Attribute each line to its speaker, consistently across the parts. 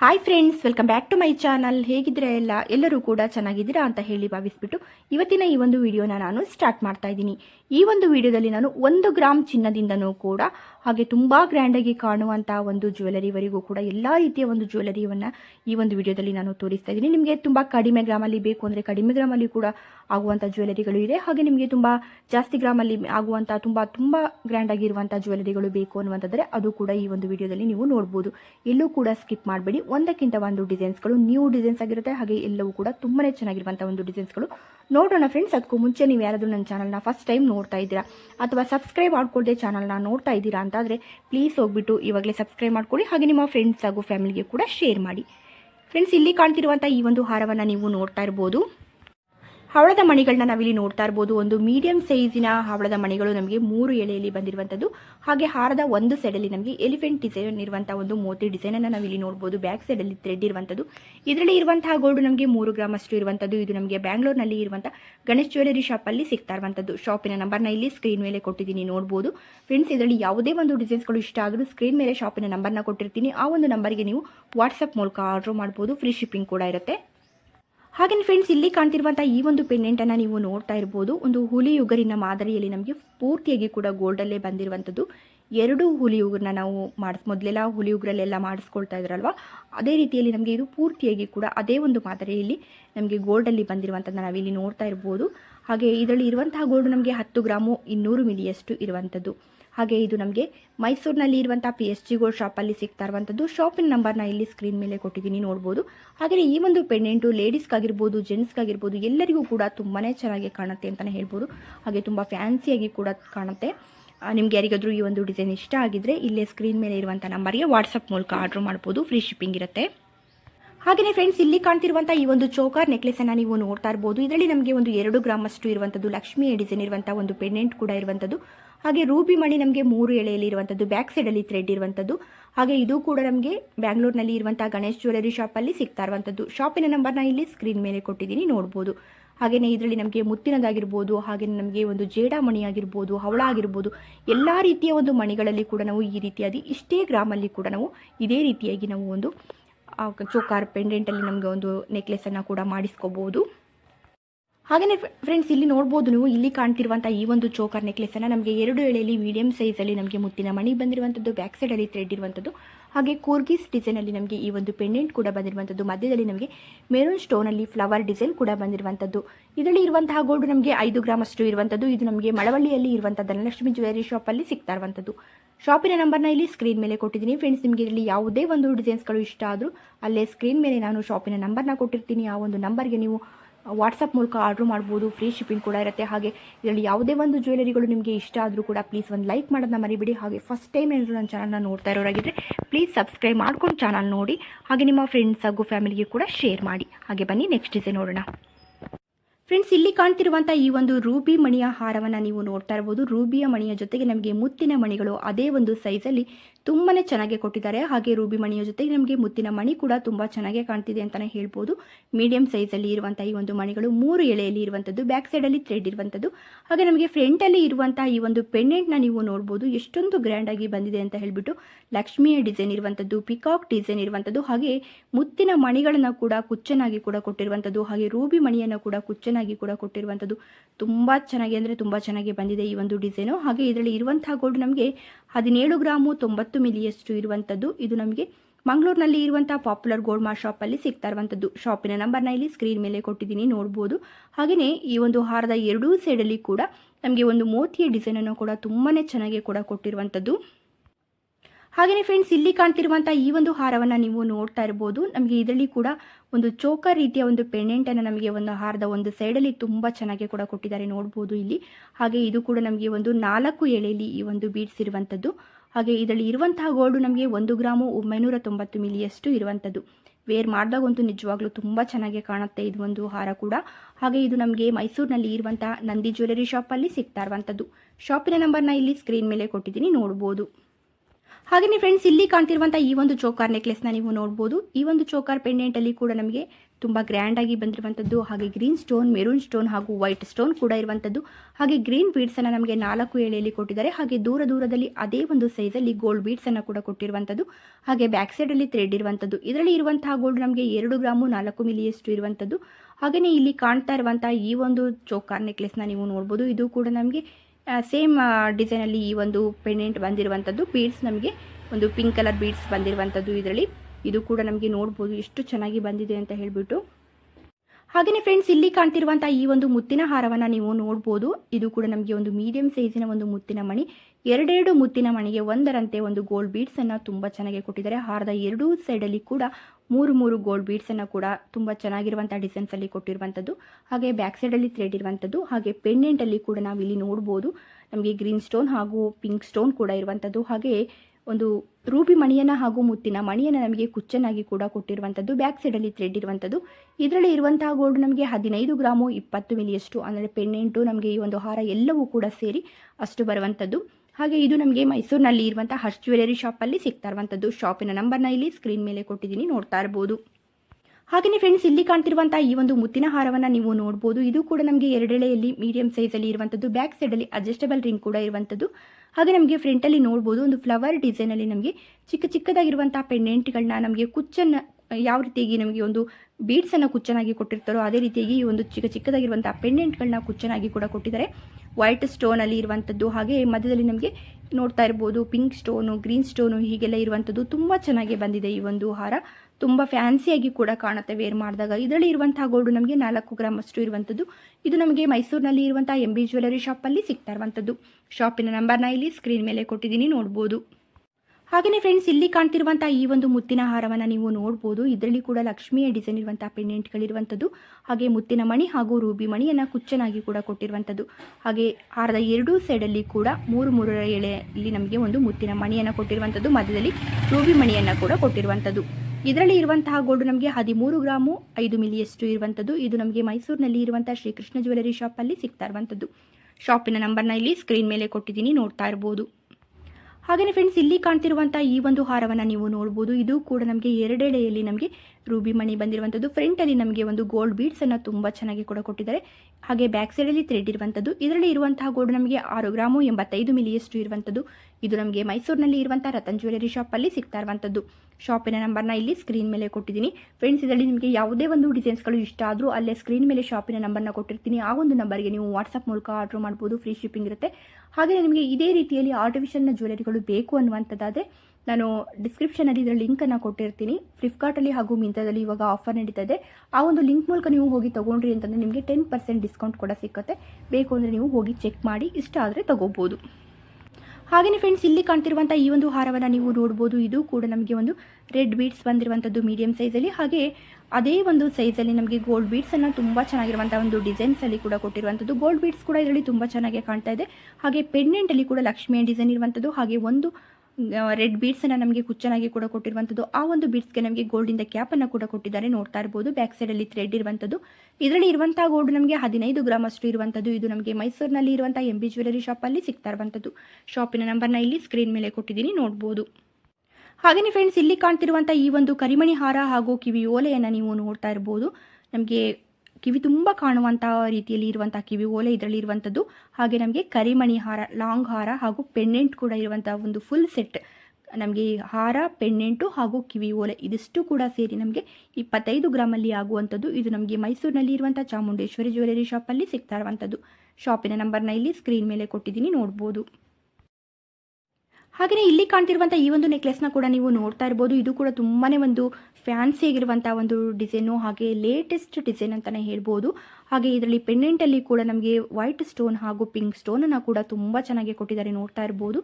Speaker 1: Hi friends welcome back to my channel ಹೇಗಿದ್ರೆ ಎಲ್ಲ? ಎಲ್ಲರೂ ಕೂಡ ಚೆನ್ನಾಗಿದ್ದೀರಾ ಅಂತ ಹೇಳಿ ಭಾವಿಸ್ಬಿಟ್ಟು ಇವತ್ತಿನ ಈ ಒಂದು ವಿಡಿಯೋನ ನಾನು ಸ್ಟಾರ್ಟ್ ಮಾಡ್ತಾ ಇದ್ದೀನಿ. ಈ ಒಂದು ವಿಡಿಯೋದಲ್ಲಿ ನಾನು ಒಂದು ಗ್ರಾಮ್ ಚಿನ್ನದಿಂದನೂ ಕೂಡ ಹಾಗೆ ತುಂಬ ಗ್ರ್ಯಾಂಡಾಗಿ ಕಾಣುವಂಥ ಒಂದು ಜ್ಯುವೆಲರಿವರೆಗೂ ಕೂಡ ಎಲ್ಲ ರೀತಿಯ ಒಂದು ಜ್ಯುವೆಲರಿಯನ್ನು ಈ ಒಂದು ವಿಡಿಯೋದಲ್ಲಿ ನಾನು ತೋರಿಸ್ತಾ ಇದ್ದೀನಿ. ನಿಮಗೆ ತುಂಬ ಕಡಿಮೆ ಗ್ರಾಮಲ್ಲಿ ಬೇಕು ಅಂದರೆ ಕಡಿಮೆ ಗ್ರಾಮಲ್ಲಿ ಕೂಡ ಆಗುವಂಥ ಜ್ಯುವೆಲರಿಗಳು ಇದೆ. ಹಾಗೆ ನಿಮಗೆ ತುಂಬ ಜಾಸ್ತಿ ಗ್ರಾಮಲ್ಲಿ ಆಗುವಂಥ ತುಂಬ ತುಂಬ ಗ್ರ್ಯಾಂಡ್ ಆಗಿರುವಂಥ ಜ್ಯುವೆಲರಿಗಳು ಬೇಕು ಅನ್ನುವಂಥದ್ದರೆ ಅದು ಕೂಡ ಈ ಒಂದು ವಿಡಿಯೋದಲ್ಲಿ ನೀವು ನೋಡ್ಬೋದು. ಎಲ್ಲೂ ಕೂಡ ಸ್ಕಿಪ್ ಮಾಡಬೇಡಿ. ಒಂದಕ್ಕಿಂತ ಒಂದು ಡಿಸೈನ್ಸ್ಗಳು ನ್ಯೂ ಡಿಸೈನ್ಸ್ ಆಗಿರುತ್ತೆ. ಹಾಗೆ ಎಲ್ಲವೂ ಕೂಡ ತುಂಬಾ ಚೆನ್ನಾಗಿರುವಂಥ ಒಂದು ಡಿಸೈನ್ಸ್ಗಳು ನೋಡೋಣ ಫ್ರೆಂಡ್ಸ್ ಅದಕ್ಕೂ ಮುಂಚೆ ನೀವು ಯಾರಾದರೂ ನನ್ನ ಚಾನಲ್ನ ಫಸ್ಟ್ ಟೈಮ್ ನೋಡ್ತಾ ಇದ್ದೀರಾ ಅಥವಾ ಸಬ್ಸ್ಕ್ರೈಬ್ ಮಾಡ್ಕೊಳ್ಳದೆ ಚಾನಲ್ನ ನೋಡ್ತಾ ಇದ್ದೀರಾ ಅಂತಾದರೆ ಪ್ಲೀಸ್ ಹೋಗ್ಬಿಟ್ಟು ಇವಾಗಲೇ ಸಬ್ಸ್ಕ್ರೈಬ್ ಮಾಡ್ಕೊಳ್ಳಿ ಹಾಗೆ ನಿಮ್ಮ ಫ್ರೆಂಡ್ಸ್ ಹಾಗೂ ಫ್ಯಾಮಿಲಿಗೆ ಕೂಡ ಶೇರ್ ಮಾಡಿ. ಫ್ರೆಂಡ್ಸ್ ಇಲ್ಲಿ ಕಾಣ್ತಿರುವಂಥ ಈ ಒಂದು ಹಾರವನ್ನು ನೀವು ನೋಡ್ತಾ ಇರ್ಬೋದು. ಹವಳದ ಮಣಿಗಳನ್ನ ನಾವಿಲ್ಲಿ ನೋಡ್ತಾ ಇರ್ಬೋದು. ಒಂದು ಮೀಡಿಯಂ ಸೈಜಿನ ಹವಳದ ಮಣಿಗಳು ನಮಗೆ ಮೂರು ಎಳೆಯಲ್ಲಿ ಬಂದಿರುವಂಥದ್ದು ಹಾಗೆ ಹಾರದ ಒಂದು ಸೈಡಲ್ಲಿ ನಮಗೆ ಎಲಿಫೆಂಟ್ ಡಿಸೈನ್ ಇರುವಂತಹ ಒಂದು ಮೋತಿ ಡಿಸೈನನ್ನು ನಾವಿಲ್ಲಿ ನೋಡಬಹುದು ಬ್ಯಾಕ್ ಸೈಡಲ್ಲಿ ಥ್ರೆಡ್ ಇರುವಂಥದ್ದು ಇದರಲ್ಲಿ ಇರುವಂತಹ ಗೋಲ್ಡ್ ನಮಗೆ ಮೂರು ಗ್ರಾಮ್ ಅಷ್ಟು ಇರುವಂಥದ್ದು ಇದು ನಮಗೆ ಬ್ಯಾಂಗ್ಳೂರ್ನಲ್ಲಿ ಇರುವಂಥ ಗಣೇಶ್ ಜ್ಯುವೆಲರಿ ಶಾಪಲ್ಲಿ ಸಿಗ್ತಾ ಇರುವಂಥದ್ದು ಶಾಪಿನ ನಂಬರ್ನ ಇಲ್ಲಿ ಸ್ಕ್ರೀನ್ ಮೇಲೆ ಕೊಟ್ಟಿದ್ದೀನಿ ನೋಡಬಹುದು ಫ್ರೆಂಡ್ಸ್ ಇದರಲ್ಲಿ ಯಾವುದೇ ಒಂದು ಡಿಸೈನ್ಸ್ಗಳು ಇಷ್ಟ ಆದರೂ ಸ್ಕ್ರೀನ್ ಮೇಲೆ ಶಾಪಿನ ನಂಬರ್ನ ಕೊಟ್ಟಿರ್ತೀನಿ. ಆ ಒಂದು ನಂಬರ್ಗೆ ನೀವು ವಾಟ್ಸಪ್ ಮೂಲಕ ಆರ್ಡರ್ ಮಾಡ್ಬೋದು. ಫ್ರೀ ಶಿಪ್ಪಿಂಗ್ ಕೂಡ ಇರುತ್ತೆ. ಹಾಗೆ ಫ್ರೆಂಡ್ಸ್ ಇಲ್ಲಿ ಕಾಣ್ತಿರುವಂಥ ಈ ಒಂದು ಪೆಂಡೆಂಟನ್ನು ನೀವು ನೋಡ್ತಾ ಇರ್ಬೋದು. ಒಂದು ಹುಲಿ ಯುಗರಿನ ಮಾದರಿಯಲ್ಲಿ ನಮಗೆ ಪೂರ್ತಿಯಾಗಿ ಕೂಡ ಗೋಲ್ಡಲ್ಲೇ ಬಂದಿರುವಂಥದ್ದು ಎರಡು ಹುಲಿ ಉಗುರನ್ನ ನಾವು ಮಾಡಿಸ್, ಮೊದಲೆಲ್ಲ ಹುಲಿ ಉಗುರಲ್ಲೆಲ್ಲ ಮಾಡಿಸ್ಕೊಳ್ತಾ ಇದ್ರಲ್ವ? ಅದೇ ರೀತಿಯಲ್ಲಿ ನಮಗೆ ಇದು ಪೂರ್ತಿಯಾಗಿ ಕೂಡ ಅದೇ ಒಂದು ಮಾದರಿಯಲ್ಲಿ ನಮಗೆ ಗೋಲ್ಡಲ್ಲಿ ನಾವು ನಾವಿಲ್ಲಿ ನೋಡ್ತಾ ಇರ್ಬೋದು. ಹಾಗೆ ಇದರಲ್ಲಿ ಇರುವಂತಹ ಗೋಲ್ಡ್ ನಮಗೆ ಹತ್ತು ಗ್ರಾಮು ಇನ್ನೂರು ಮಿಲಿಯಷ್ಟು ಇರುವಂಥದ್ದು ಹಾಗೆ ಇದು ನಮಗೆ ಮೈಸೂರಿನಲ್ಲಿ ಇರುವಂಥ ಪಿ ಎಸ್ ಜಿ ಗೋಲ್ಡ್ ಶಾಪಲ್ಲಿ ಸಿಗ್ತಾ ಇರುವಂಥದ್ದು ಶಾಪಿನ ನಂಬರ್ನ ಇಲ್ಲಿ ಸ್ಕ್ರೀನ್ ಮೇಲೆ ಕೊಟ್ಟಿದ್ದೀನಿ, ನೋಡ್ಬೋದು. ಹಾಗೆ ಈ ಒಂದು ಪೆಂಡೆಂಟು ಲೇಡೀಸ್ಗಾಗಿರ್ಬೋದು ಜೆಂಟ್ಸ್ಗಾಗಿರ್ಬೋದು ಎಲ್ಲರಿಗೂ ಕೂಡ ತುಂಬಾ ಚೆನ್ನಾಗಿ ಕಾಣುತ್ತೆ ಅಂತಲೇ ಹೇಳ್ಬೋದು. ಹಾಗೆ ತುಂಬ ಫ್ಯಾನ್ಸಿಯಾಗಿ ಕೂಡ ಕಾಣುತ್ತೆ. ನಿಮ್ಗೆ ಯಾರಿಗಾದರೂ ಈ ಒಂದು ಡಿಸೈನ್ ಇಷ್ಟ ಆಗಿದ್ರೆ ಇಲ್ಲೇ ಸ್ಕ್ರೀನ್ ಮೇಲೆ ಇರುವಂಥ ನಂಬರ್ಗೆ ವಾಟ್ಸಪ್ ಮೂಲಕ ಆರ್ಡ್ರ್ ಮಾಡ್ಬೋದು. ಫ್ರೀ ಶಿಪ್ಪಿಂಗ್ ಇರುತ್ತೆ. ಹಾಗೆಯೇ ಫ್ರೆಂಡ್ಸ್ ಇಲ್ಲಿ ಕಾಣ್ತಿರುವಂಥ ಈ ಒಂದು ಚೋಕಾರ್ ನೆಕ್ಲೆಸನ್ನು ನೀವು ನೋಡ್ತಾ ಇರ್ಬೋದು. ಇದರಲ್ಲಿ ನಮಗೆ ಒಂದು ಎರಡು ಗ್ರಾಮಷ್ಟು ಇರುವಂಥದ್ದು ಲಕ್ಷ್ಮಿಯ ಡಿಸೈನ್ ಇರುವಂಥ ಒಂದು ಪೆಂಡೆಂಟ್ ಕೂಡ ಇರುವಂಥದ್ದು ಹಾಗೆ ರೂಬಿ ಮಣಿ ನಮಗೆ ಮೂರು ಎಳೆಯಲ್ಲಿ ಇರುವಂಥದ್ದು ಬ್ಯಾಕ್ ಸೈಡಲ್ಲಿ ಥ್ರೆಡ್ ಇರುವಂಥದ್ದು ಹಾಗೆ ಇದು ಕೂಡ ನಮಗೆ ಬ್ಯಾಂಗ್ಳೂರ್ನಲ್ಲಿ ಇರುವಂಥ ಗಣೇಶ್ ಜ್ಯುವೆಲರಿ ಶಾಪಲ್ಲಿ ಸಿಗ್ತಾ ಇರುವಂಥದ್ದು ಶಾಪಿನ ನಂಬರ್ನ ಇಲ್ಲಿ ಸ್ಕ್ರೀನ್ ಮೇಲೆ ಕೊಟ್ಟಿದ್ದೀನಿ, ನೋಡ್ಬೋದು. ಹಾಗೆಯೇ ಇದರಲ್ಲಿ ನಮಗೆ ಮುತ್ತಿನದಾಗಿರ್ಬೋದು ಹಾಗೆಯೇ ನಮಗೆ ಒಂದು ಜೇಡ ಮಣಿ ಆಗಿರ್ಬೋದು ಹವಳ ಆಗಿರ್ಬೋದು ಎಲ್ಲ ರೀತಿಯ ಒಂದು ಮಣಿಗಳಲ್ಲಿ ಕೂಡ ನಾವು ಈ ರೀತಿಯಾಗಿ ಇಷ್ಟೇ ಗ್ರಾಮಲ್ಲಿ ಕೂಡ ನಾವು ಇದೇ ರೀತಿಯಾಗಿ ನಾವು ಒಂದು ಚೋಕಾರ್ ಪೆಂಡೆಂಟಲ್ಲಿ ನಮಗೆ ಒಂದು ನೆಕ್ಲೆಸನ್ನು ಕೂಡ ಮಾಡಿಸ್ಕೋಬೋದು. ಹಾಗೆಯೇ ಫ್ರೆಂಡ್ಸ್ ಇಲ್ಲಿ ನೋಡ್ಬೋದು ನೀವು, ಇಲ್ಲಿ ಕಾಣ್ತಿರುವಂತಹ ಈ ಒಂದು ಚೋಕರ್ ನೆಕ್ಲೆಸ್ ಅನ್ನ ನಮಗೆ ಎರಡು ಎಳೆಯಲ್ಲಿ ಮೀಡಿಯಂ ಅಲ್ಲಿ ನಮಗೆ ಮುತ್ತಿನ ಮಣಿ ಬಂದಿರುವಂಥದ್ದು ಬ್ಯಾಕ್ ಸೈಡ್ ಅಲ್ಲಿ ಥ್ರೆಡ್ ಇರುವಂಥದ್ದು ಹಾಗೆ ಕೂರ್ಗಿಸ್ ಡಿಸೈನಲ್ಲಿ ನಮಗೆ ಈ ಒಂದು ಪೆಂಡೆಂಟ್ ಕೂಡ ಬಂದಿರುವಂಥದ್ದು ಮಧ್ಯದಲ್ಲಿ ನಮಗೆ ಮೆರೂನ್ ಸ್ಟೋನ್ ಅಲ್ಲಿ ಫ್ಲವರ್ ಡಿಸೈನ್ ಕೂಡ ಬಂದಿರುವಂಥದ್ದು ಇದರಲ್ಲಿ ಇರುವಂತಹ ಗೋಲ್ಡ್ ನಮಗೆ ಐದು ಗ್ರಾಮ್ ಅಷ್ಟು ಇರುವಂಥದ್ದು ಇದು ನಮಗೆ ಮಳವಳ್ಳಿಯಲ್ಲಿ ಇರುವಂಥ ಧನಲಕ್ಷ್ಮಿ ಜ್ಯುವೆಲರಿ ಅಲ್ಲಿ ಸಿಗ್ತಾ ಇರುವಂಥದ್ದು ಶಾಪಿನ ನಂಬರ್ನ ಇಲ್ಲಿ ಸ್ಕ್ರೀನ್ ಮೇಲೆ ಕೊಟ್ಟಿದ್ದೀನಿ. ಫ್ರೆಂಡ್ಸ್ ನಿಮಗೆ ಇದರಲ್ಲಿ ಯಾವುದೇ ಒಂದು ಡಿಸೈನ್ಸ್ಗಳು ಇಷ್ಟ ಆದರೂ, ಅಲ್ಲೇ ಸ್ಕ್ರೀನ್ ಮೇಲೆ ನಾನು ಶಾಪಿನ ನಂಬರ್ನ ಕೊಟ್ಟಿರ್ತೀನಿ. ಆ ಒಂದು ನಂಬರ್ಗೆ ನೀವು ವಾಟ್ಸಪ್ ಮೂಲಕ ಆರ್ಡ್ರ್ ಮಾಡ್ಬೋದು, ಫ್ರೀ ಶಿಪ್ಪಿಂಗ್ ಕೂಡ ಇರುತ್ತೆ. ಹಾಗೆ ಇದರಲ್ಲಿ ಯಾವುದೇ ಒಂದು ಜ್ಯುವೆಲರಿಗಳು ನಿಮಗೆ ಇಷ್ಟ ಆದರೂ ಕೂಡ ಪ್ಲೀಸ್ ಒಂದು ಲೈಕ್ ಮಾಡೋದನ್ನ ಮರಿಬೇಡಿ. ಹಾಗೆ ಫಸ್ಟ್ ಟೈಮ್ ಏನಾದರೂ ನನ್ನ ಚಾನಲ್ನ ನೋಡ್ತಾ ಇರೋರಾಗಿದ್ದರೆ ಪ್ಲೀಸ್ ಸಬ್ಸ್ಕ್ರೈಬ್ ಮಾಡ್ಕೊಂಡು ಚಾನಲ್ ನೋಡಿ. ಹಾಗೆ ನಿಮ್ಮ ಫ್ರೆಂಡ್ಸ್ ಹಾಗೂ ಫ್ಯಾಮಿಲಿಗೆ ಕೂಡ ಶೇರ್ ಮಾಡಿ. ಹಾಗೆ ಬನ್ನಿ ನೆಕ್ಸ್ಟ್ ಡಿಸೈನ್ ನೋಡೋಣ. ಫ್ರೆಂಡ್ಸ್ ಇಲ್ಲಿ ಕಾಣ್ತಿರುವಂತಹ ಈ ಒಂದು ರೂಬಿ ಮಣಿಯ ಹಾರವನ್ನ ನೀವು ನೋಡ್ತಾ ಇರಬಹುದು ರೂಬಿಯ ಮಣಿಯ ಜೊತೆಗೆ ನಮಗೆ ಮುತ್ತಿನ ಮಣಿಗಳು ಅದೇ ಒಂದು ಸೈಜಲ್ಲಿ ತುಂಬಾ ಚೆನ್ನಾಗಿ ಕೊಟ್ಟಿದ್ದಾರೆ. ಹಾಗೆ ರೂಬಿ ಮಣಿಯ ಜೊತೆಗೆ ನಮಗೆ ಮುತ್ತಿನ ಮಣಿ ಕೂಡ ತುಂಬಾ ಚೆನ್ನಾಗಿ ಕಾಣ್ತಿದೆ ಅಂತಾನೆ ಹೇಳ್ಬೋದು. ಮೀಡಿಯಂ ಸೈಜ್ ಅಲ್ಲಿ ಇರುವಂತಹ ಈ ಒಂದು ಮಣಿಗಳು ಮೂರು ಎಳೆಯಲ್ಲಿ ಇರುವಂತದ್ದು ಬ್ಯಾಕ್ ಸೈಡಲ್ಲಿ ಥ್ರೆಡ್ ಇರುವಂತದ್ದು. ಹಾಗೆ ನಮಗೆ ಫ್ರಂಟಲ್ಲಿ ಇರುವಂತಹ ಈ ಒಂದು ಪೆಂಡೆಂಟ್ನ ನೀವು ನೋಡಬಹುದು ಎಷ್ಟೊಂದು ಗ್ರ್ಯಾಂಡಾಗಿ ಬಂದಿದೆ ಅಂತ ಹೇಳ್ಬಿಟ್ಟು ಲಕ್ಷ್ಮಿಯ ಡಿಸೈನ್ ಇರುವಂಥದ್ದು ಪಿಕಾಕ್ ಡಿಸೈನ್ ಇರುವಂಥದ್ದು ಹಾಗೆ ಮುತ್ತಿನ ಮಣಿಗಳನ್ನು ಕೂಡ ಕುಚ್ಚನಾಗಿ ಕೂಡ ಕೊಟ್ಟಿರುವಂತದ್ದು, ಹಾಗೆ ರೂಬಿ ಮಣಿಯನ್ನು ಕೂಡ ಕುಚ್ಚನಾಗಿ ಕೂಡ ಕೊಟ್ಟಿರುವಂಥದ್ದು ತುಂಬ ಚೆನ್ನಾಗಿ ಅಂದರೆ ತುಂಬ ಚೆನ್ನಾಗಿ ಬಂದಿದೆ ಈ ಒಂದು ಡಿಸೈನು. ಹಾಗೆ ಇದರಲ್ಲಿ ಇರುವಂತಹ ಗೋಲ್ಡ್ ನಮಗೆ ಹದಿನೇಳು ಗ್ರಾಮು ತೊಂಬತ್ತು ಮಿಲಿಯಷ್ಟು ಇರುವಂಥದ್ದು ಇದು ನಮಗೆ ಮಂಗಳೂರಿನಲ್ಲಿ ಇರುವಂಥ ಪಾಪ್ಯುಲರ್ ಗೋಲ್ಡ್ ಮಾರ್ ಶಾಪಲ್ಲಿ ಸಿಗ್ತಾ ಇರುವಂಥದ್ದು ಶಾಪಿನ ನಂಬರ್ನ ಇಲ್ಲಿ ಸ್ಕ್ರೀನ್ ಮೇಲೆ ಕೊಟ್ಟಿದ್ದೀನಿ, ನೋಡ್ಬೋದು. ಹಾಗೆಯೇ ಈ ಒಂದು ಹಾರದ ಎರಡೂ ಸೈಡಲ್ಲಿ ಕೂಡ ನಮಗೆ ಒಂದು ಮೋತಿಯ ಡಿಸೈನನ್ನು ಕೂಡ ತುಂಬಾ ಚೆನ್ನಾಗಿ ಕೂಡ ಕೊಟ್ಟಿರುವಂಥದ್ದು ಹಾಗೆಯೇ ಫ್ರೆಂಡ್ಸ್ ಇಲ್ಲಿ ಕಾಣ್ತಿರುವಂಥ ಈ ಒಂದು ಹಾರವನ್ನು ನೀವು ನೋಡ್ತಾ ಇರ್ಬೋದು. ನಮಗೆ ಇದರಲ್ಲಿ ಕೂಡ ಒಂದು ಚೋಕರ್ ರೀತಿಯ ಒಂದು ಪೆಂಡೆಂಟನ್ನು ನಮಗೆ ಒಂದು ಹಾರದ ಒಂದು ಸೈಡಲ್ಲಿ ತುಂಬ ಚೆನ್ನಾಗಿ ಕೂಡ ಕೊಟ್ಟಿದ್ದಾರೆ ನೋಡ್ಬೋದು ಇಲ್ಲಿ. ಹಾಗೆ ಇದು ಕೂಡ ನಮಗೆ ಒಂದು ನಾಲ್ಕು ಎಳೆಯಲ್ಲಿ ಈ ಒಂದು ಬೀಡ್ಸ್ ಇರುವಂಥದ್ದು ಹಾಗೆ ಇದರಲ್ಲಿ ಇರುವಂತಹ ಗೋಲ್ಡು ನಮಗೆ ಒಂದು ಗ್ರಾಮು ಒಂಬೈನೂರ ತೊಂಬತ್ತು ಮಿಲಿಯಷ್ಟು ಇರುವಂಥದ್ದು ವೇರ್ ಮಾಡಿದಾಗಂತೂ ನಿಜವಾಗ್ಲೂ ತುಂಬ ಚೆನ್ನಾಗಿ ಕಾಣುತ್ತೆ ಇದು ಒಂದು ಹಾರ ಕೂಡ. ಹಾಗೆ ಇದು ನಮಗೆ ಮೈಸೂರಿನಲ್ಲಿ ಇರುವಂತಹ ನಂದಿ ಜ್ಯುವೆಲರಿ ಶಾಪಲ್ಲಿ ಸಿಗ್ತಾ ಇರುವಂಥದ್ದು ಶಾಪಿನ ನಂಬರ್ನ ಇಲ್ಲಿ ಸ್ಕ್ರೀನ್ ಮೇಲೆ ಕೊಟ್ಟಿದ್ದೀನಿ, ನೋಡ್ಬೋದು. ಹಾಗೆಯೇ ಫ್ರೆಂಡ್ಸ್ ಇಲ್ಲಿ ಕಾಣ್ತಿರುವಂಥ ಈ ಒಂದು ಚೋಕಾರ್ ನೆಕ್ಲೆಸ್ನ ನೀವು ನೋಡ್ಬೋದು. ಈ ಒಂದು ಚೋಕಾರ್ ಪೆಂಡೆಂಟಲ್ಲಿ ಕೂಡ ನಮಗೆ ತುಂಬ ಗ್ರ್ಯಾಂಡಾಗಿ ಬಂದಿರುವಂಥದ್ದು ಹಾಗೆ ಗ್ರೀನ್ ಸ್ಟೋನ್ ಮೆರೂನ್ ಸ್ಟೋನ್ ಹಾಗೂ ವೈಟ್ ಸ್ಟೋನ್ ಕೂಡ ಇರುವಂಥದ್ದು ಹಾಗೆ ಗ್ರೀನ್ ಬೀಡ್ಸನ್ನು ನಮಗೆ ನಾಲ್ಕು ಎಳೆಯಲ್ಲಿ ಕೊಟ್ಟಿದ್ದಾರೆ. ಹಾಗೆ ದೂರ ದೂರದಲ್ಲಿ ಅದೇ ಒಂದು ಸೈಜಲ್ಲಿ ಗೋಲ್ಡ್ ಬೀಡ್ಸನ್ನು ಕೂಡ ಕೊಟ್ಟಿರುವಂಥದ್ದು ಹಾಗೆ ಬ್ಯಾಕ್ ಸೈಡಲ್ಲಿ ಥ್ರೆಡ್ ಇರುವಂಥದ್ದು ಇದರಲ್ಲಿ ಇರುವಂತಹ ಗೋಲ್ಡ್ ನಮಗೆ ಎರಡು ಗ್ರಾಮು ನಾಲ್ಕು ಮಿಲಿಯಷ್ಟು ಇರುವಂಥದ್ದು ಹಾಗೆಯೇ ಇಲ್ಲಿ ಕಾಣ್ತಾ ಇರುವಂತಹ ಈ ಒಂದು ಚೋಕಾರ್ ನೆಕ್ಲೆಸ್ನ ನೀವು ನೋಡ್ಬೋದು. ಇದು ಕೂಡ ನಮಗೆ ಸೇಮ್ ಡಿಸೈನಲ್ಲಿ ಈ ಒಂದು ಪೆಂಡೆಂಟ್ ಬಂದಿರುವಂಥದ್ದು ಬೀಡ್ಸ್ ನಮಗೆ ಒಂದು ಪಿಂಕ್ ಕಲರ್ ಬೀಡ್ಸ್ ಬಂದಿರುವಂಥದ್ದು ಇದರಲ್ಲಿ. ಇದು ಕೂಡ ನಮಗೆ ನೋಡ್ಬೋದು ಎಷ್ಟು ಚೆನ್ನಾಗಿ ಬಂದಿದೆ ಅಂತ ಹೇಳಿಬಿಟ್ಟು. ಹಾಗೆಯೇ ಫ್ರೆಂಡ್ಸ್ ಇಲ್ಲಿ ಕಾಣ್ತಿರುವಂಥ ಈ ಒಂದು ಮುತ್ತಿನ ಹಾರವನ್ನು ನೀವು ನೋಡ್ಬೋದು. ಇದು ಕೂಡ ನಮಗೆ ಒಂದು ಮೀಡಿಯಂ ಸೈಜಿನ ಒಂದು ಮುತ್ತಿನ ಮಣಿ. ಎರಡೆರಡು ಮುತ್ತಿನ ಮಣಿಗೆ ಒಂದರಂತೆ ಒಂದು ಗೋಲ್ಡ್ ಬೀಡ್ಸನ್ನು ತುಂಬ ಚೆನ್ನಾಗಿ ಕೊಟ್ಟಿದ್ದಾರೆ. ಹಾರದ ಎರಡೂ ಸೈಡಲ್ಲಿ ಕೂಡ ಮೂರು ಮೂರು ಗೋಲ್ಡ್ ಬೀಡ್ಸನ್ನು ಕೂಡ ತುಂಬ ಚೆನ್ನಾಗಿರುವಂಥ ಡಿಸೈನ್ಸಲ್ಲಿ ಕೊಟ್ಟಿರುವಂಥದ್ದು. ಹಾಗೆ ಬ್ಯಾಕ್ ಸೈಡಲ್ಲಿ ಥ್ರೆಡ್ ಇರುವಂಥದ್ದು. ಹಾಗೆ ಪೆಂಡೆಂಟಲ್ಲಿ ಕೂಡ ನಾವು ಇಲ್ಲಿ ನೋಡ್ಬೋದು. ನಮಗೆ ಗ್ರೀನ್ ಸ್ಟೋನ್ ಹಾಗೂ ಪಿಂಕ್ ಸ್ಟೋನ್ ಕೂಡ ಇರುವಂಥದ್ದು. ಹಾಗೆ ಒಂದು ರೂಬಿ ಮಣಿಯನ್ನು ಹಾಗೂ ಮುತ್ತಿನ ಮಣಿಯನ್ನು ನಮಗೆ ಕುಚ್ಚನಾಗಿ ಕೂಡ ಕೊಟ್ಟಿರುವಂಥದ್ದು. ಬ್ಯಾಕ್ ಸೈಡಲ್ಲಿ ಥ್ರೆಡ್ ಇರುವಂಥದ್ದು. ಇದರಲ್ಲಿ ಇರುವಂತಹ ಗೋಲ್ಡ್ ನಮಗೆ ಹದಿನೈದು ಗ್ರಾಮು ಇಪ್ಪತ್ತು ಮಿಲಿಯಷ್ಟು ಅಂದರೆ ಪೆಂಡೆಂಟು ನಮಗೆ ಈ ಒಂದು ಹಾರ ಎಲ್ಲವೂ ಕೂಡ ಸೇರಿ ಅಷ್ಟು ಬರುವಂಥದ್ದು. ಹಾಗೆ ಇದು ನಮಗೆ ಮೈಸೂರಿನಲ್ಲಿ ಇರುವಂಥ ಹರ್ಷ್ ಜ್ಯುವೆಲರಿ ಶಾಪಲ್ಲಿ ಸಿಗ್ತಾ ಇರುವಂಥದ್ದು ಶಾಪಿನ ನಂಬರ್ನ ಇಲ್ಲಿ ಸ್ಕ್ರೀನ್ ಮೇಲೆ ಕೊಟ್ಟಿದ್ದೀನಿ, ನೋಡ್ತಾ ಇರ್ಬೋದು. ಹಾಗೆಯೇ ಫ್ರೆಂಡ್ಸ್ ಇಲ್ಲಿ ಕಾಣ್ತಿರುವಂಥ ಈ ಒಂದು ಮುತ್ತಿನ ಹಾರವನ್ನು ನೀವು ನೋಡ್ಬೋದು. ಇದು ಕೂಡ ನಮಗೆ ಎರಡೆಳೆಯಲ್ಲಿ ಮೀಡಿಯಂ ಸೈಜಲ್ಲಿ ಇರುವಂಥದ್ದು ಬ್ಯಾಕ್ ಸೈಡಲ್ಲಿ ಅಡ್ಜಸ್ಟಬಲ್ ರಿಂಗ್ ಕೂಡ ಇರುವಂಥದ್ದು ಹಾಗೆ ನಮಗೆ ಫ್ರಂಟಲ್ಲಿ ನೋಡ್ಬೋದು. ಒಂದು ಫ್ಲವರ್ ಡಿಸೈನಲ್ಲಿ ನಮಗೆ ಚಿಕ್ಕ ಚಿಕ್ಕದಾಗಿರುವಂಥ ಪೆಂಡೆಂಟ್ಗಳನ್ನ ನಮಗೆ ಕುಚ್ಚನ್ನು ಯಾವ ರೀತಿಯಾಗಿ ನಮಗೆ ಒಂದು ಬೀಡ್ಸನ್ನು ಕುಚ್ಚನಾಗಿ ಕೊಟ್ಟಿರ್ತಾರೋ ಅದೇ ರೀತಿಯಾಗಿ ಈ ಒಂದು ಚಿಕ್ಕ ಚಿಕ್ಕದಾಗಿರುವಂಥ ಪೆಂಡೆಂಟ್ಗಳನ್ನ ಕುಚ್ಚನಾಗಿ ಕೂಡ ಕೊಟ್ಟಿದ್ದಾರೆ. ವೈಟ್ ಸ್ಟೋನಲ್ಲಿ ಇರುವಂಥದ್ದು ಹಾಗೆ ಮಧ್ಯದಲ್ಲಿ ನಮಗೆ ನೋಡ್ತಾ ಇರ್ಬೋದು ಪಿಂಕ್ ಸ್ಟೋನು ಗ್ರೀನ್ ಸ್ಟೋನು ಹೀಗೆಲ್ಲ ಇರುವಂಥದ್ದು ತುಂಬ ಚೆನ್ನಾಗಿ ಬಂದಿದೆ ಈ ಒಂದು ಹಾರ. ತುಂಬ ಫ್ಯಾನ್ಸಿಯಾಗಿ ಕೂಡ ಕಾಣುತ್ತೆ ವೇರ್ ಮಾಡಿದಾಗ. ಇದರಲ್ಲಿ ಇರುವಂತಹ ಗೋಲ್ಡ್ ನಮಗೆ ನಾಲ್ಕು ಗ್ರಾಮ್ ಅಷ್ಟು ಇರುವಂಥದ್ದು ಇದು ನಮಗೆ ಮೈಸೂರಿನಲ್ಲಿ ಇರುವಂತಹ ಎಂ ಬಿ ಜ್ಯುವೆಲರಿ ಶಾಪಲ್ಲಿ ಸಿಗ್ತಾ ಇರುವಂಥದ್ದು ಶಾಪಿನ ನಂಬರ್ನ ಇಲ್ಲಿ ಸ್ಕ್ರೀನ್ ಮೇಲೆ ಕೊಟ್ಟಿದ್ದೀನಿ, ನೋಡ್ಬೋದು. ಹಾಗೆಯೇ ಫ್ರೆಂಡ್ಸ್ ಇಲ್ಲಿ ಕಾಣ್ತಿರುವಂಥ ಈ ಒಂದು ಮುತ್ತಿನ ಹಾರವನ್ನು ನೀವು ನೋಡ್ಬೋದು. ಇದರಲ್ಲಿ ಕೂಡ ಲಕ್ಷ್ಮಿಯ ಡಿಸೈನ್ ಇರುವಂಥ ಪೆಂಡೆಂಟ್ಗಳಿರುವಂಥದ್ದು ಹಾಗೆ ಮುತ್ತಿನ ಮಣಿ ಹಾಗೂ ರೂಬಿ ಮಣಿಯನ್ನು ಕುಚ್ಚನಾಗಿ ಕೂಡ ಕೊಟ್ಟಿರುವಂಥದ್ದು. ಹಾಗೆ ಹಾರದ ಎರಡೂ ಸೈಡಲ್ಲಿ ಕೂಡ ಮೂರು ಮೂರು ಎಳೆಯಲ್ಲಿ ನಮಗೆ ಒಂದು ಮುತ್ತಿನ ಮಣಿಯನ್ನು ಕೊಟ್ಟಿರುವಂಥದ್ದು, ಮಧ್ಯದಲ್ಲಿ ರೂಬಿ ಮಣಿಯನ್ನು ಕೂಡ ಕೊಟ್ಟಿರುವಂಥದ್ದು. ಇದರಲ್ಲಿ ಇರುವಂತಹ ಗೋಲ್ಡ್ ನಮಗೆ ಹದಿಮೂರು ಗ್ರಾಮು ಐದು ಮಿಲಿಯಷ್ಟು ಇರುವಂಥದ್ದು. ಇದು ನಮಗೆ ಮೈಸೂರಿನಲ್ಲಿ ಇರುವಂಥ ಶ್ರೀಕೃಷ್ಣ ಜ್ಯುವೆಲರಿ ಶಾಪಲ್ಲಿ ಸಿಗ್ತಾ ಇರುವಂಥದ್ದು. ಶಾಪಿನ ನಂಬರ್ನ ಇಲ್ಲಿ ಸ್ಕ್ರೀನ್ ಮೇಲೆ ಕೊಟ್ಟಿದ್ದೀನಿ, ನೋಡ್ತಾ ಇರ್ಬೋದು. ಹಾಗೆಯೇ ಫ್ರೆಂಡ್ಸ್ ಇಲ್ಲಿ ಕಾಣ್ತಿರುವಂಥ ಈ ಒಂದು ಹಾರವನ್ನು ನೀವು ನೋಡ್ಬೋದು. ಇದು ಕೂಡ ನಮಗೆ ಎರಡೆಡೆಯಲ್ಲಿ ನಮಗೆ ರೂಬಿ ಮಣಿ ಬಂದಿರುವಂಥದ್ದು ಫ್ರಂಟಲ್ಲಿ ನಮಗೆ ಒಂದು ಗೋಲ್ಡ್ ಬೀಡ್ಸನ್ನು ತುಂಬ ಚೆನ್ನಾಗಿ ಕೂಡ ಕೊಟ್ಟಿದ್ದಾರೆ. ಹಾಗೆ ಬ್ಯಾಕ್ ಸೈಡಲ್ಲಿ ಥ್ರೆಡ್ ಇರುವಂಥದ್ದು ಇದರಲ್ಲಿ ಇರುವಂತಹ ಗೋಲ್ಡ್ ನಮಗೆ ಆರು ಗ್ರಾಮು ಎಂಬತ್ತೈದು ಮಿಲಿಯಷ್ಟು ಇರುವಂಥದ್ದು ಇದು ನಮಗೆ ಮೈಸೂರಿನಲ್ಲಿ ಇರುವಂಥ ರತನ್ ಜ್ಯುವೆಲರಿ ಶಾಪಲ್ಲಿ ಸಿಗ್ತಾ ಇರುವಂಥದ್ದು ಶಾಪಿನ ನಂಬರ್ನ ಇಲ್ಲಿ ಸ್ಕ್ರೀನ್ ಮೇಲೆ ಕೊಟ್ಟಿದ್ದೀನಿ. ಫ್ರೆಂಡ್ಸ್ ಇದರಲ್ಲಿ ನಿಮಗೆ ಯಾವುದೇ ಒಂದು ಡಿಸೈನ್ಸ್ಗಳು ಇಷ್ಟ ಆದರೂ ಅಲ್ಲೇ ಸ್ಕ್ರೀನ್ ಮೇಲೆ ಶಾಪಿನ ನಂಬರ್ನ ಕೊಟ್ಟಿರ್ತೀನಿ. ಆ ಒಂದು ನಂಬರ್ಗೆ ನೀವು ವಾಟ್ಸಪ್ ಮೂಲಕ ಆರ್ಡರ್ ಮಾಡ್ಬೋದು. ಫ್ರೀ ಶಿಪ್ಪಿಂಗ್ ಇರುತ್ತೆ. ಹಾಗೆ ನಿಮಗೆ ಇದೇ ರೀತಿಯಲ್ಲಿ ಆರ್ಟಿಫಿಷಿಯಲ್ನ ಜ್ಯುವೆಲರಿಗಳು ಬೇಕು ಅನ್ನುವಂಥದ್ದಾದರೆ ನಾನು ಡಿಸ್ಕ್ರಿಪ್ಷನಲ್ಲಿ ಇದರ ಲಿಂಕನ್ನು ಕೊಟ್ಟಿರ್ತೀನಿ. ಫ್ಲಿಪ್ಕಾರ್ಟಲ್ಲಿ ಹಾಗೂ ಮಿಂತ್ರದಲ್ಲಿ ಇವಾಗ ಆಫರ್ ನಡೀತದೆ. ಆ ಒಂದು ಲಿಂಕ್ ಮೂಲಕ ನೀವು ಹೋಗಿ ತೊಗೊಂಡ್ರಿ ಅಂತಂದರೆ ನಿಮಗೆ ಟೆನ್ ಪರ್ಸೆಂಟ್ ಡಿಸ್ಕೌಂಟ್ ಕೂಡ ಸಿಕ್ಕತ್ತೆ. ಬೇಕು ಅಂದರೆ ನೀವು ಹೋಗಿ ಚೆಕ್ ಮಾಡಿ, ಇಷ್ಟ ಆದರೆ ತಗೋಬೋದು. ಹಾಗೆಯೇ ಫ್ರೆಂಡ್ಸ್ ಇಲ್ಲಿ ಕಾಣ್ತಿರುವಂಥ ಈ ಒಂದು ಹಾರವನ್ನು ನೀವು ನೋಡ್ಬೋದು. ಇದು ಕೂಡ ನಮಗೆ ಒಂದು ರೆಡ್ ಬೀಡ್ಸ್ ಬಂದಿರುವಂಥದ್ದು ಮೀಡಿಯಂ ಸೈಜಲ್ಲಿ ಹಾಗೆ ಅದೇ ಒಂದು ಸೈಜಲ್ಲಿ ನಮಗೆ ಗೋಲ್ಡ್ ಬೀಡ್ಸನ್ನು ತುಂಬ ಚೆನ್ನಾಗಿರುವಂಥ ಒಂದು ಡಿಸೈನ್ಸಲ್ಲಿ ಕೂಡ ಕೊಟ್ಟಿರುವಂಥದ್ದು ಗೋಲ್ಡ್ ಬೀಡ್ಸ್ ಕೂಡ ಇದರಲ್ಲಿ ತುಂಬ ಚೆನ್ನಾಗಿ ಕಾಣ್ತಾ ಇದೆ. ಹಾಗೆ ಪೆಂಡೆಂಟಲ್ಲಿ ಕೂಡ ಲಕ್ಷ್ಮಿಯ ಡಿಸೈನ್ ಇರುವಂಥದ್ದು ಹಾಗೆ ಒಂದು ರೆಡ್ ಬೀಡ್ಸನ್ನು ನಮಗೆ ಕುಚ್ಚನಾಗಿ ಕೂಡ ಕೊಟ್ಟಿರುವಂಥದ್ದು ಆ ಒಂದು ಬೀಡ್ಸ್ಗೆ ನಮಗೆ ಗೋಲ್ಡಿಂದ ಕ್ಯಾಪನ್ನು ಕೂಡ ಕೊಟ್ಟಿದ್ದಾರೆ. ನೋಡ್ತಾ ಇರ್ಬೋದು ಬ್ಯಾಕ್ ಸೈಡಲ್ಲಿ ಥ್ರೆಡ್ ಇರುವಂಥದ್ದು ಇದರಲ್ಲಿ ಇರುವಂಥ ಗೋಲ್ಡ್ ನಮಗೆ ಹದಿನೈದು ಗ್ರಾಮ್ ಅಷ್ಟು ಇರುವಂಥದ್ದು ಇದು ನಮಗೆ ಮೈಸೂರಿನಲ್ಲಿ ಇರುವಂಥ ಎಂ ಬಿ ಜ್ಯುವೆಲರಿ ಶಾಪಲ್ಲಿ ಸಿಗ್ತಾ ಇರುವಂಥದ್ದು ಶಾಪಿನ ನಂಬರ್ನ ಇಲ್ಲಿ ಸ್ಕ್ರೀನ್ ಮೇಲೆ ಕೊಟ್ಟಿದ್ದೀನಿ, ನೋಡ್ಬೋದು. ಹಾಗೆಯೇ ಫ್ರೆಂಡ್ಸ್ ಇಲ್ಲಿ ಕಾಣ್ತಿರುವಂಥ ಈ ಒಂದು ಕರಿಮಣಿ ಹಾರ ಹಾಗೂ ಕಿವಿ ಓಲೆಯನ್ನು ನೀವು ನೋಡ್ತಾ ಇರ್ಬೋದು. ನಮಗೆ ಕಿವಿ ತುಂಬ ಕಾಣುವಂತಹ ರೀತಿಯಲ್ಲಿ ಇರುವಂತಹ ಕಿವಿ, ಓಲೆ ಇದರಲ್ಲಿ ಇರುವಂಥದ್ದು ಹಾಗೆ ನಮಗೆ ಕರಿಮಣಿ ಹಾರ, ಲಾಂಗ್ ಹಾರ ಹಾಗೂ ಪೆಂಡೆಂಟ್ ಕೂಡ ಇರುವಂತಹ ಒಂದು ಫುಲ್ ಸೆಟ್ ನಮಗೆ ಹಾರ, ಪೆಂಡೆಂಟು ಹಾಗೂ ಕಿವಿ, ಓಲೆ ಇದಿಷ್ಟು ಕೂಡ ಸೇರಿ ನಮಗೆ ಇಪ್ಪತ್ತೈದು ಗ್ರಾಮಲ್ಲಿ ಆಗುವಂಥದ್ದು ಇದು ನಮಗೆ ಮೈಸೂರಿನಲ್ಲಿ ಇರುವಂಥ ಚಾಮುಂಡೇಶ್ವರಿ ಜ್ಯುವೆಲರಿ ಶಾಪಲ್ಲಿ ಸಿಗ್ತಾ ಇರುವಂಥದ್ದು ಶಾಪಿನ ನಂಬರ್ನ ಇಲ್ಲಿ ಸ್ಕ್ರೀನ್ ಮೇಲೆ ಕೊಟ್ಟಿದ್ದೀನಿ, ನೋಡ್ಬೋದು. ಹಾಗೆಯೇ ಇಲ್ಲಿ ಕಾಣ್ತಿರುವಂಥ ಈ ಒಂದು ನೆಕ್ಲೆಸ್ನ ಕೂಡ ನೀವು ನೋಡ್ತಾ ಇರ್ಬೋದು. ಇದು ಕೂಡ ತುಂಬಾ ಒಂದು ಫ್ಯಾನ್ಸಿ ಆಗಿರುವಂತಹ ಒಂದು ಡಿಸೈನು ಹಾಗೆ ಲೇಟೆಸ್ಟ್ ಡಿಸೈನ್ ಅಂತಾನೆ ಹೇಳ್ಬೋದು. ಹಾಗೆ ಇದರಲ್ಲಿ ಪೆಂಡೆಂಟಲ್ಲಿ ಕೂಡ ನಮಗೆ ವೈಟ್ ಸ್ಟೋನ್ ಹಾಗೂ ಪಿಂಕ್ ಸ್ಟೋನನ್ನು ಕೂಡ ತುಂಬ ಚೆನ್ನಾಗಿ ಕೊಟ್ಟಿದ್ದಾರೆ ನೋಡ್ತಾ ಇರ್ಬೋದು.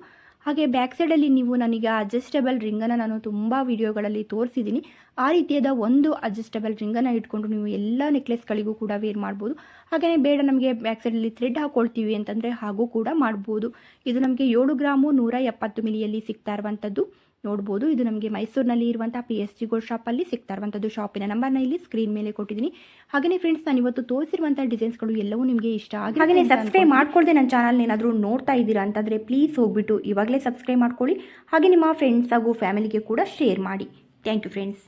Speaker 1: ಹಾಗೆ ಬ್ಯಾಕ್ ಸೈಡಲ್ಲಿ ನೀವು ನನಗೆ ಅಡ್ಜಸ್ಟಬಲ್ ರಿಂಗನ್ನು ನಾನು ತುಂಬ ವಿಡಿಯೋಗಳಲ್ಲಿ ತೋರಿಸಿದ್ದೀನಿ. ಆ ರೀತಿಯಾದ ಒಂದು ಅಡ್ಜಸ್ಟಬಲ್ ರಿಂಗನ್ನು ಇಟ್ಕೊಂಡು ನೀವು ಎಲ್ಲ ನೆಕ್ಲೆಸ್ಗಳಿಗೂ ಕೂಡ ವೇರ್ ಮಾಡ್ಬೋದು. ಹಾಗೆಯೇ ಬೇಡ ನಮಗೆ ಬ್ಯಾಕ್ ಸೈಡಲ್ಲಿ ಥ್ರೆಡ್ ಹಾಕೊಳ್ತೀವಿ ಅಂತಂದರೆ ಹಾಗೂ ಕೂಡ ಮಾಡ್ಬೋದು. ಇದು ನಮಗೆ ಏಳು ಗ್ರಾಮು ನೂರ ಎಪ್ಪತ್ತು ಮಿಲಿಯಲ್ಲಿ ಸಿಗ್ತಾ ಇರುವಂಥದ್ದು ನೋಡ್ಬೋದು. ಇದು ನಮಗೆ ಮೈಸೂರಿನಲ್ಲಿ ಇರುವಂಥ ಪಿ ಎಸ್ ಜಿ ಗೋಲ್ಡ್ ಶಾಪಲ್ಲಿ ಸಿಗ್ತಾ ಇರುವಂಥದ್ದು ಶಾಪಿನ ನಂಬರ್ನ ಇಲ್ಲಿ ಸ್ಕ್ರೀನ್ ಮೇಲೆ ಕೊಟ್ಟಿದ್ದೀನಿ. ಹಾಗೆಯೇ ಫ್ರೆಂಡ್ಸ್ ನಾನು ಇವತ್ತು ತೋರಿಸಿರುವಂಥ ಡಿಸೈನ್ಸ್ಗಳು ಎಲ್ಲವೂ ನಿಮಗೆ ಇಷ್ಟ ಆಗಿ ಹಾಗೆಯೇ ಸಬ್ಸ್ಕ್ರೈಬ್ ಮಾಡ್ಕೊಳ್ಳದೆ ನನ್ನ ಚಾನಲ್ ಏನಾದರೂ ನೋಡ್ತಾ ಇದ್ದೀರಾ ಅಂತಂದರೆ ಪ್ಲೀಸ್ ಹೋಗ್ಬಿಟ್ಟು ಇವಾಗಲೇ ಸಬ್ಸ್ಕ್ರೈಬ್ ಮಾಡ್ಕೊಳ್ಳಿ. ಹಾಗೆ ನಿಮ್ಮ ಫ್ರೆಂಡ್ಸ್ ಹಾಗೂ ಫ್ಯಾಮಿಲಿಗೆ ಕೂಡ ಶೇರ್ ಮಾಡಿ. Thank you friends